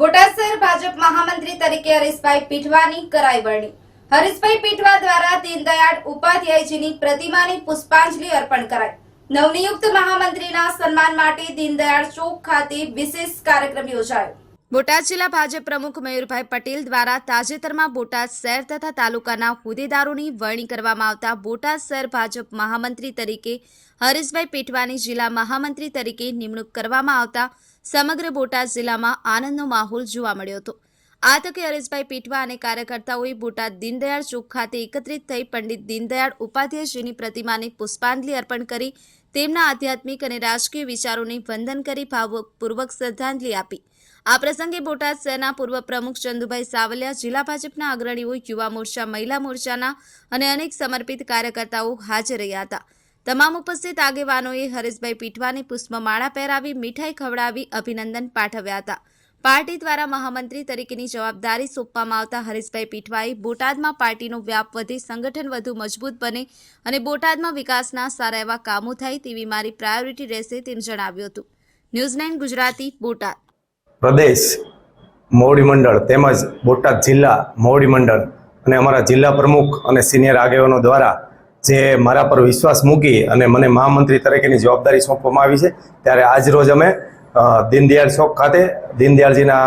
બોટાદ શહેર ભાજપ મહામંત્રી તરીકે હરીશભાઈ પીઠવાની કરાઈ વરણી. હરીશભાઈ પીઠવા દ્વારા દીનદયાળ ઉપાધ્યાયજીની પ્રતિમાની પુષ્પાંજલિ અર્પણ કરાઈ. નવનિયુક્ત મહામંત્રીના સન્માન માટે દીનદયાળ ચોક ખાતે વિશેષ કાર્યક્રમ યોજાયો. બોટાદ જિલ્લા ભાજપ પ્રમુખ મયુરભાઈ પટેલ દ્વારા તાજેતરમાં બોટાદ શહેર તથા તાલુકાના હોદ્દેદારોની વરણી કરવામાં આવતા બોટાદ શહેર ભાજપ મહામંત્રી તરીકે હરીશભાઈ પેઠવાની જિલ્લા મહામંત્રી તરીકે નિમણૂક કરવામાં આવતા સમગ્ર બોટાદ જિલ્લામાં આનંદનો માહોલ જોવા મળ્યો હતો. આ હરીશભાઈ પીઠવા અને કાર્યકર્તાઓએ બોટાદ દીનદયાળ ચોક ખાતે એકત્રિત થઈ પંડિત દીનદયાળ ઉપાધ્યાયજીની પ્રતિમાને પુષ્પાંજલિ અર્પણ કરી તેમના આધ્યાત્મિક અને રાજકીય વિચારોને વંદન કરી ભાવપૂર્વક શ્રદ્ધાંજલિ આપી. આ પ્રસંગે બોટાદ શહેરના પૂર્વ પ્રમુખ ચંદુભાઈ સાવલિયા, જિલ્લા ભાજપના અગ્રણીઓ, યુવા મોરચા, મહિલા મોરચાના અને અનેક સમર્પિત કાર્યકર્તાઓ હાજર રહ્યા હતા. તમામ ઉપસ્થિત આગેવાનોએ હરેશભાઈ પીઠવાને પુષ્પમાળા પહેરાવી, મીઠાઈ ખવડાવી, અભિનંદન પાઠવ્યા હતા. પાર્ટી દ્વારા મહામંત્રી તરીકેની જવાબદારી સોંપવામાં આવતા હરીશભાઈ પીઠવાઈ બોટાદમાં પાર્ટીનો વ્યાપ વધે, સંગઠન વધુ મજબૂત બને અને બોટાદમાં વિકાસના સારા એવા કામો થાય તેવી મારી પ્રાયોરિટી રહેશે તેમ જણાવ્યું હતું. ન્યૂઝ ગુજરાતી, બોટાદ. પ્રદેશ, મોવડી મંડળ તેમજ બોટાદ જિલ્લા મોવડી મંડળ અને અમારા જિલ્લા પ્રમુખ અને સિનિયર આગેવાનો દ્વારા જે મારા પર વિશ્વાસ મૂકી અને મને મહામંત્રી તરીકેની જવાબદારી સોંપવામાં આવી છે, ત્યારે આજ રોજ અમે દીનદયાળ ચોક ખાતે દીનદયાળજીના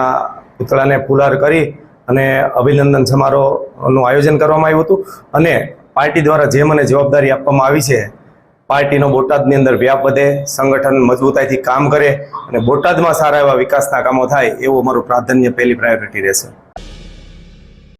પુતળાને ફુલાર કરી અને અભિનંદન સમારોહનું આયોજન કરવામાં આવ્યું હતું. અને પાર્ટી દ્વારા જે મને જવાબદારી આપવામાં આવી છે, પાર્ટીનો બોટાદની અંદર વ્યાપ વધે, સંગઠન મજબૂતાઈથી કામ કરે અને બોટાદમાં સારા એવા વિકાસના કામો થાય, એવું અમારું પ્રાધાન્ય પહેલી પ્રાયોરિટી રહેશે.